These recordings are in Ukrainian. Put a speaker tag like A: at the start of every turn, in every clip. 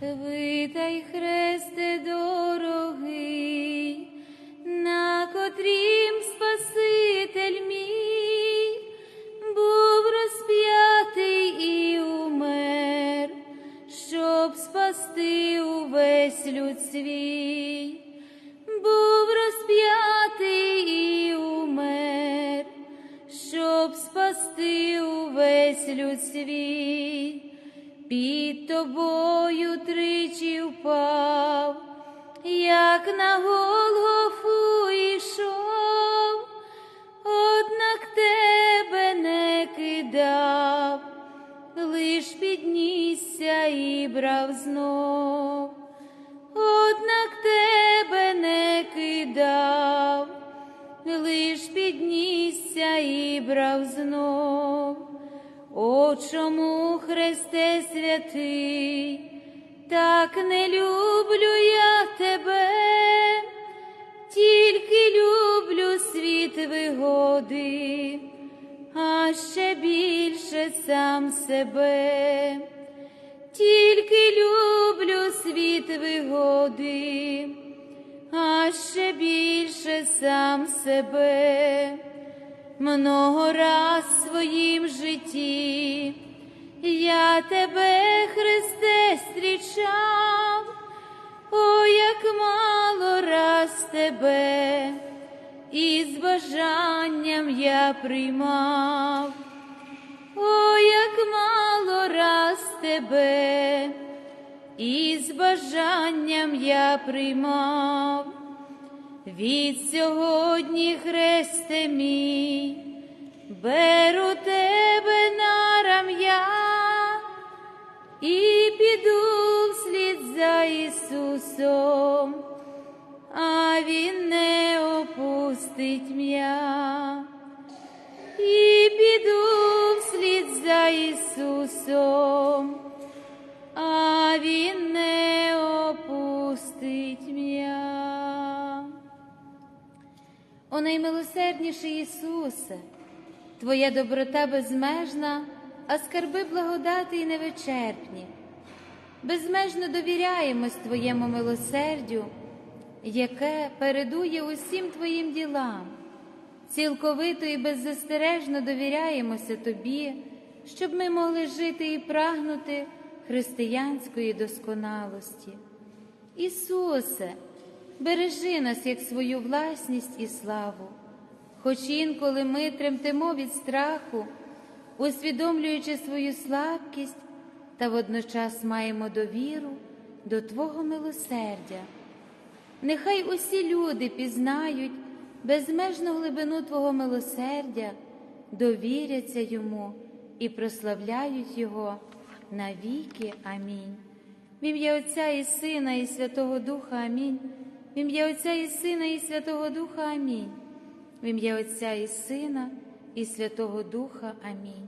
A: Витай, хресте дорогий, на котрім Спаситель був розп'ятий і умер, щоб спасти увесь люд був розп'ятий і умер, щоб спасти увесь люд свій. Тобою тричі впав, як на Голгофу йшов, однак тебе не кидав, лиш піднісся і брав знов, так не люблю я тебе, тільки люблю світ вигоди, а ще більше сам себе, тільки люблю світ вигоди, а ще більше сам себе. Много раз в своїм житті я тебе, Христе, зустрічав, о, як мало раз тебе, і з бажанням я приймав, о, як мало раз тебе, і з бажанням я приймав. Від сьогодні, хресте мій, беру тебе на рам'я і піду вслід за Ісусом, а Він не опустить м'я. І піду вслід за Ісусом, а Він не опустить м'я. О наймилосердніший Ісусе, Твоя доброта безмежна, а скарби благодати й невичерпні. Безмежно довіряємось Твоєму милосердю, яке передує усім Твоїм ділам, цілковито і беззастережно довіряємося Тобі, щоб ми могли жити і прагнути християнської досконалості. Ісусе, бережи нас як свою власність і славу, хоч інколи ми тремтимо від страху, усвідомлюючи свою слабкість та водночас маємо довіру до Твого милосердя. Нехай усі люди пізнають безмежну глибину Твого милосердя, довіряться йому і прославляють Його навіки. Амінь. В ім'я Отця і Сина, і Святого Духа Амінь. В ім'я Отця і Сина, і Святого Духа Амінь. В ім'я Отця і Сина, і Святого Духа Амінь.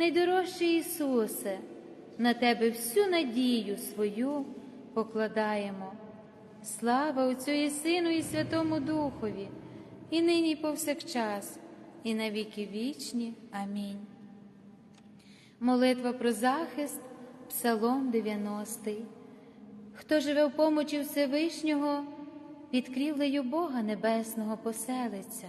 A: Найдорожчий Ісусе, на Тебе всю надію свою покладаємо. Слава Отцю і Сину, і Святому Духові, і нині, і повсякчас, і на віки вічні. Амінь. Молитва про захист, Псалом 90. Хто живе в помочі Всевишнього, під крівлею Бога Небесного поселиться.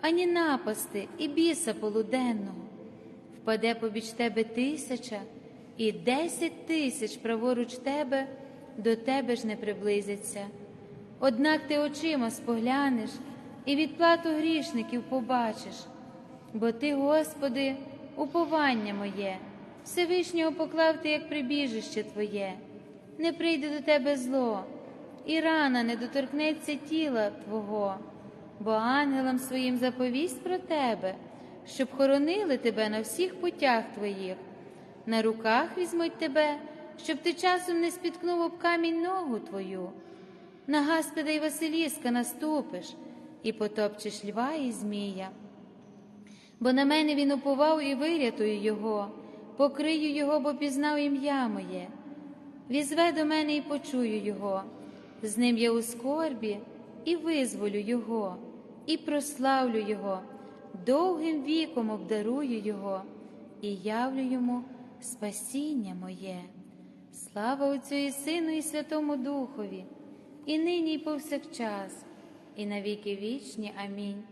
A: ані напасти і біса полуденного. Впаде побіч тебе тисяча і десять тисяч праворуч тебе до тебе ж не приблизяться. Однак ти очима споглянеш і відплату грішників побачиш, бо ти, Господи, уповання моє, Всевишнього поклав ти, як прибіжище Твоє, не прийде до тебе зло, і рана не доторкнеться тіла Твого, бо ангелам своїм заповість про тебе, щоб хоронили тебе на всіх путях Твоїх, на руках візьмуть тебе, щоб ти часом не спіткнув об камінь ногу Твою. На Гаспіда й Василіска наступиш і потопчеш льва і змія бо на мене він уповав і вирятую його, покрию його, бо пізнав ім'я моє. Візве до мене і почую його, з ним я у скорбі і визволю його, і прославлю Його, довгим віком обдарую Його і явлю йому спасіння моє. Слава Отцю і Сину, і Святому Духові, і нині, і повсякчас, і на віки вічні. Амінь.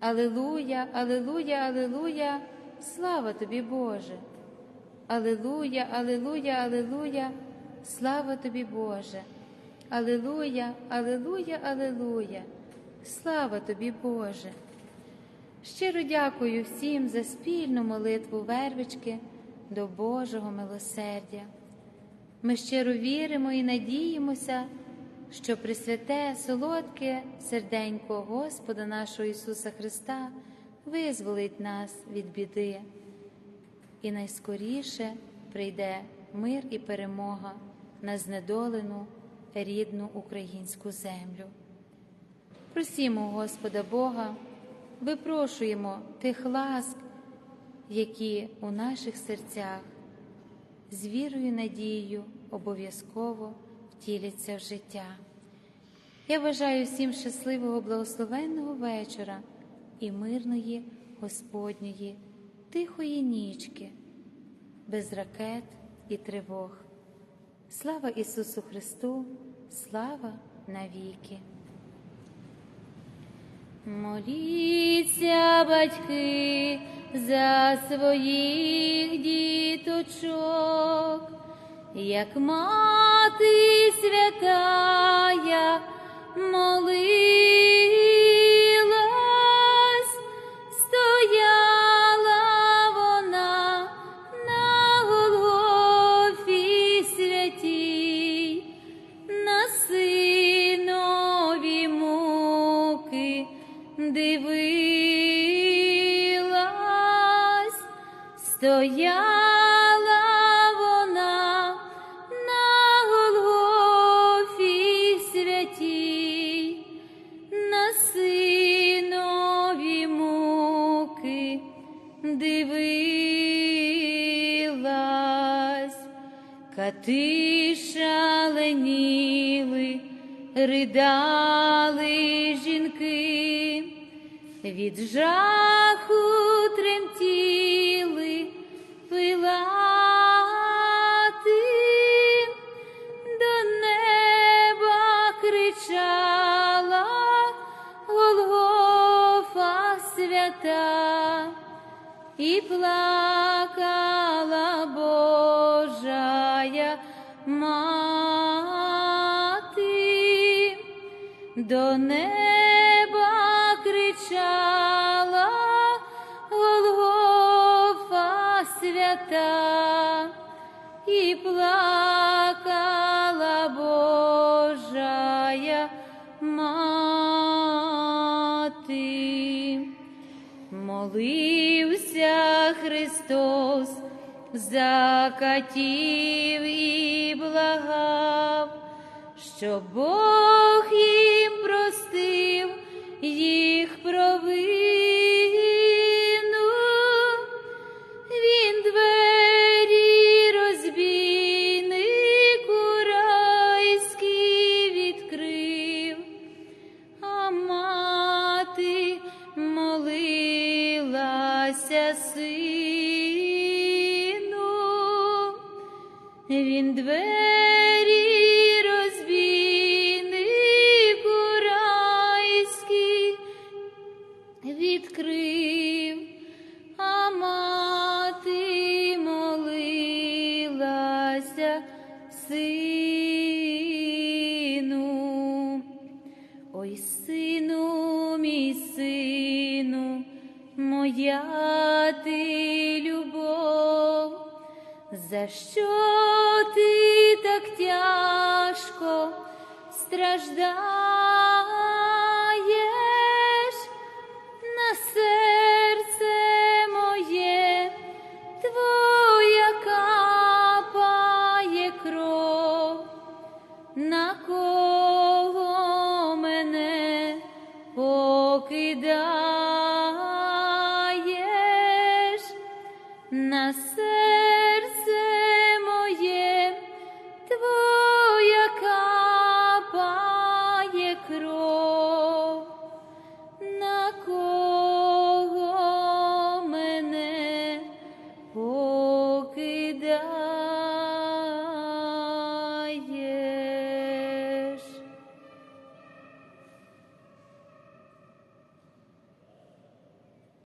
A: Алилуя, Алилуя, Алилуя, слава тобі, Боже. Алилуя, Алилуя, Алилуя, слава тобі, Боже. Алилуя, Алилуя, Алилуя, слава тобі, Боже. Щиро дякую всім за спільну молитву вервички до Божого милосердя. Ми щиро віримо і надіємося, що Пресвяте, солодке серденько Господа нашого Ісуса Христа визволить нас від біди, і найскоріше прийде мир і перемога на знедолену рідну українську землю. Просімо Господа Бога, випрошуємо тих ласк, які у наших серцях з вірою і надією обов'язково втіляться в життя. Я бажаю всім щасливого, благословенного вечора і мирної Господньої, тихої нічки, без ракет і тривог. Слава Ісусу Христу, слава навіки! Моліться, батьки, за своїх діточок, як мати святая молилась, від жаху тремтіли пилати, до неба кричала Голгофа свята і плакала Божая мати, до неба свята і плакала Божая мати. Молився Христос за катів і благав, щоб Бог відкрив, а мати молилася сину. Ой, сину, мій сину, моя ти любов, за що ти так тяжко страждаєш на